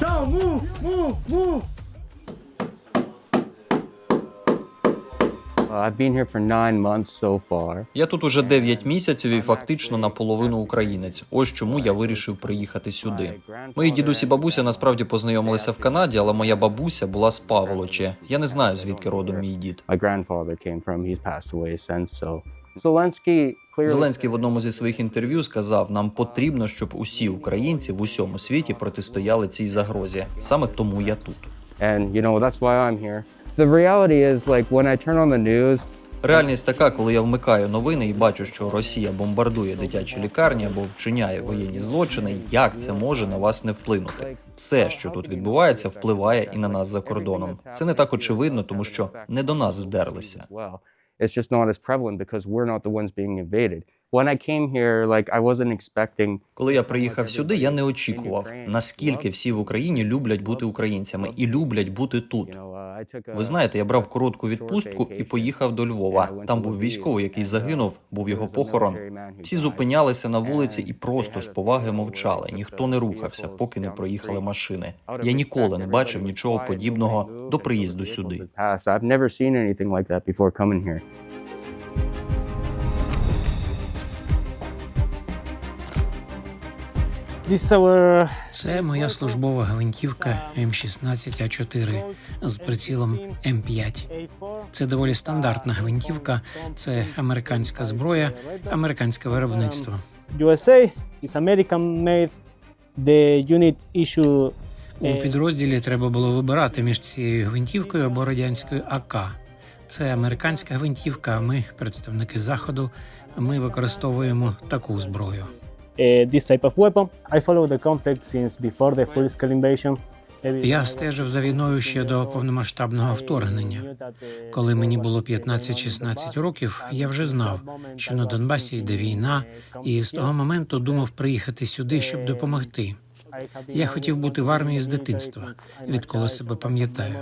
Down, move, move, move. I've been here for nine months so far. Я тут уже 9 місяців і фактично наполовину українець. Ось чому я вирішив приїхати сюди. Мої дідусь і бабуся насправді познайомилися в Канаді, але моя бабуся була з Паволочі. Я не знаю звідки родом мій дід. My grandfather came from. He's passed away since. So Zelensky clearly. Зеленський в одному зі своїх інтерв'ю сказав: нам потрібно, щоб усі українці в усьому світі протистояли цій загрозі. Саме тому я тут. And you know that's why I'm here. The reality is like when I turn on the news, Реальність така, коли я вмикаю новини і бачу, що Росія бомбардує дитячі лікарні або вчиняє воєнні злочини. Як це може на вас не вплинути? Все, що тут відбувається, впливає і на нас за кордоном. Це не так очевидно, тому що не до нас вдерлися. It's just not as prevalent because we're not the ones being invaded. When I came here, like I wasn't expecting. Коли я приїхав сюди, я не очікував, наскільки всі в Україні люблять бути українцями і люблять бути тут. Ви знаєте, я брав коротку відпустку і поїхав до Львова. Там був військовий, який загинув, був його похорон. Всі зупинялися на вулиці і просто з поваги мовчали. Ніхто не рухався, поки не проїхали машини. Я ніколи не бачив нічого подібного до приїзду сюди. Це моя службова гвинтівка М16А4 з прицілом М5. A4. Це доволі стандартна гвинтівка. Це американська зброя, американське виробництво. USA is American made. The unit issue У підрозділі треба було вибирати між цією гвинтівкою або радянською АК. Це американська гвинтівка. Ми, представники заходу, ми використовуємо таку зброю. Uh, this type of weapon. I follow the conflict since before the full-scale invasion. Я стежив за війною ще до повномасштабного вторгнення. Коли мені було 15-16 років, я вже знав, що на Донбасі йде війна, і з того моменту думав приїхати сюди, щоб допомогти. Я хотів бути в армії з дитинства, відколи себе пам'ятаю.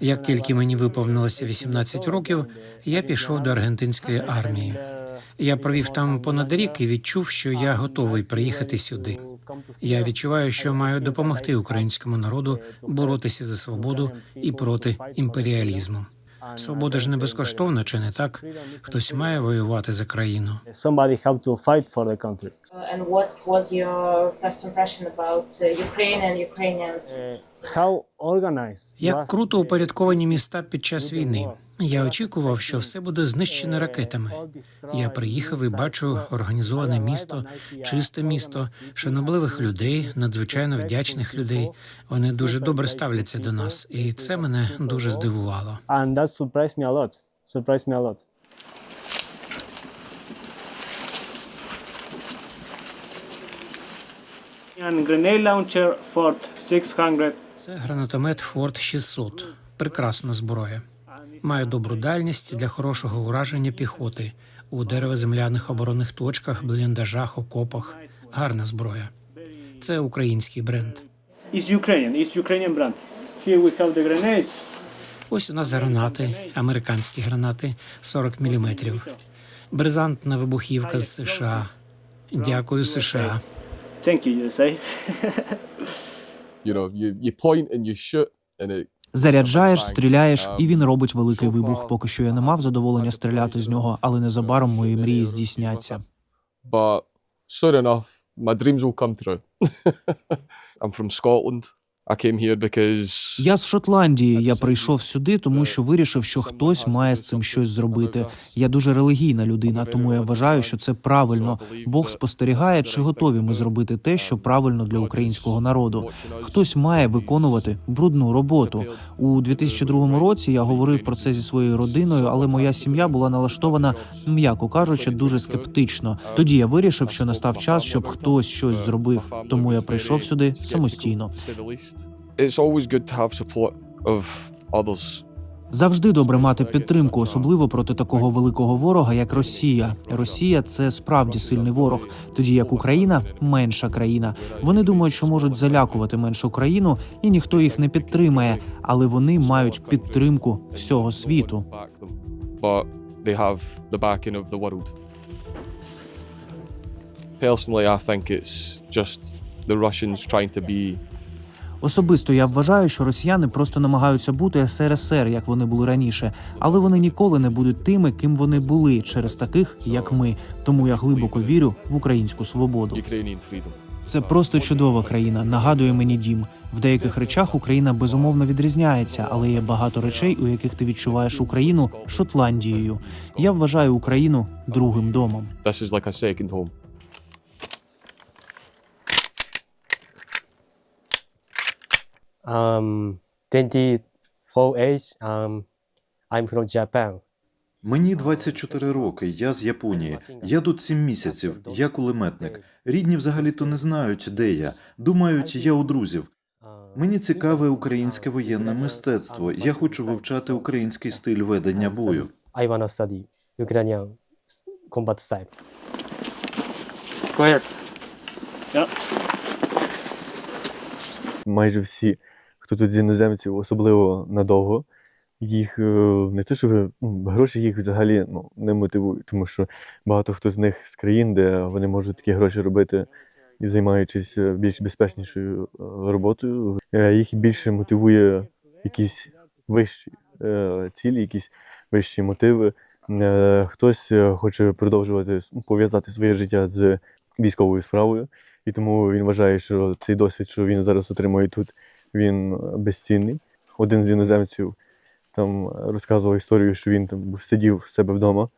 Як тільки мені виповнилося 18 років, я пішов до аргентинської армії. Я провів там понад рік і відчув, що я готовий приїхати сюди. Я відчуваю, що маю допомогти українському народу боротися за свободу і проти імперіалізму. Свобода ж не безкоштовна, чи не так? Хтось має воювати за країну. Uh, and what was your first impression about uh, Ukraine and Ukrainians? How organized Як круто упорядковані міста під час війни. Я очікував, що все буде знищене ракетами. Я приїхав і бачу організоване місто, чисте місто, шанобливих людей, надзвичайно вдячних людей. Вони дуже добре ставляться до нас, і це мене дуже здивувало. And grenade launcher Ford 600. Це гранатомет Форд 600. Прекрасна зброя. Має добру дальність для хорошого ураження піхоти у деревоземляних оборонних точках, бліндажах, окопах. Гарна зброя. Це український бренд. It's Ukrainian. It's Ukrainian brand. Here we have the grenades. Ось у нас гранати, американські гранати 40 мм. Бризантна вибухівка з США. Дякую, США. Thank you, USA. You know, you, you point and you shoot, and it Заряджаєш, стріляєш, і він робить великий вибух. Поки що я не мав задоволення стріляти з нього, але незабаром мої мрії здійсняться. but sure enough, my dreams will come true. I'm from Scotland. I came here because Я з Шотландії. Я прийшов сюди, тому що вирішив, що хтось має з цим щось зробити. Я дуже релігійна людина, тому я вважаю, що це правильно. Бог спостерігає, чи готові ми зробити те, що правильно для українського народу. Хтось має виконувати брудну роботу. У 2002 році я говорив про це зі своєю родиною, але моя сім'я була налаштована, м'яко кажучи, дуже скептично. Тоді я вирішив, що настав час, щоб хтось щось зробив. Тому я прийшов сюди самостійно. It's always good to have support of others. Завжди добре мати підтримку, особливо проти такого великого ворога, як Росія. Росія це справді сильний ворог, тоді як Україна менша країна. Вони думають, що можуть залякувати меншу країну, і ніхто їх не підтримає, але вони мають підтримку всього світу. Personally, I think it's just the Russians trying to be Особисто я вважаю, що росіяни просто намагаються бути СРСР, як вони були раніше, але вони ніколи не будуть тими, ким вони були, через таких, як ми. Тому я глибоко вірю в українську свободу. Це просто чудова країна. Нагадує мені дім. В деяких речах Україна безумовно відрізняється, але є багато речей, у яких ти відчуваєш Україну Шотландією. Я вважаю Україну другим домом. This is like a second home. Um, 24 age. Um, I'm from Japan. Мені 24 роки, я з Японії. Я тут 7 місяців, я кулеметник. Рідні взагалі-то не знають, де я. Думають, я у друзів. Мені цікаве українське воєнне мистецтво. Я хочу вивчати український стиль ведення бою. I wanna study Ukrainian combat style. майже всі, хто тут з іноземців, особливо надовго, їх е, не те, що ну, гроші їх взагалі ну, не мотивують, тому що багато хто з них з країн, де вони можуть такі гроші робити і займаючись е, більш безпечнішою е, роботою, їх більше мотивує якісь вищі цілі, якісь вищі мотиви. Хтось хоче продовжувати ну, пов'язати своє життя з військовою справою. І тому він вважає, що цей досвід, що він зараз отримує тут, він безцінний. Один з іноземців там розказував історію, що він там сидів в себе вдома.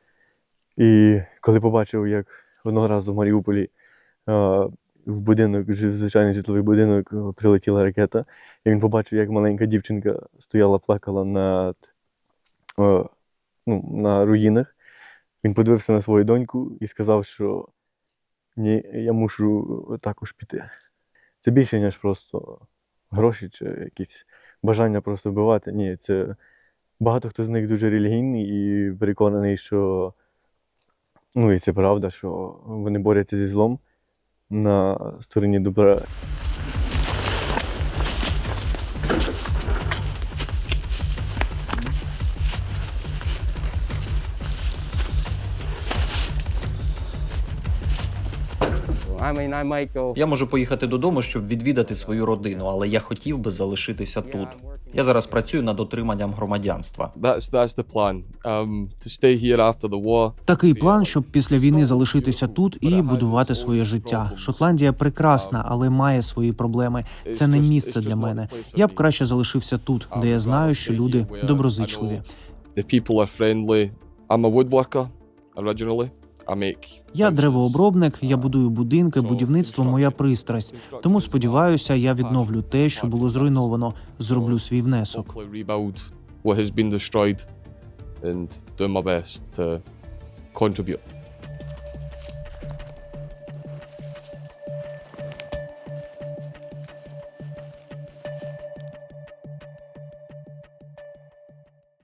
І коли побачив, як одного разу в Маріуполі в будинок, звичайний житловий будинок, е, прилетіла ракета, і він побачив, як маленька дівчинка стояла, плакала над, е, ну, на руїнах. Він подивився на свою доньку і сказав, що ні, я мушу також піти. Це більше, ніж просто гроші чи якісь бажання просто вбивати. Ні, це багато хто з них дуже релігійний і переконаний, що ну і це правда, що вони борються зі злом на стороні добра. Я можу поїхати додому, щоб відвідати свою родину, але я хотів би залишитися тут. Я зараз працюю над отриманням громадянства. Um. Такий план, щоб після війни залишитися тут і будувати своє життя. Шотландія прекрасна, але має свої проблеми. Це не місце для мене. Я б краще залишився тут, де я знаю, що люди доброзичливі. The people are friendly. I'm a woodworker originally. Я древообробник, я будую будинки, будівництво моя пристрасть. Тому сподіваюся, я відновлю те, що було зруйновано. Зроблю свій внесок. What has been destroyed and do my best to contribute.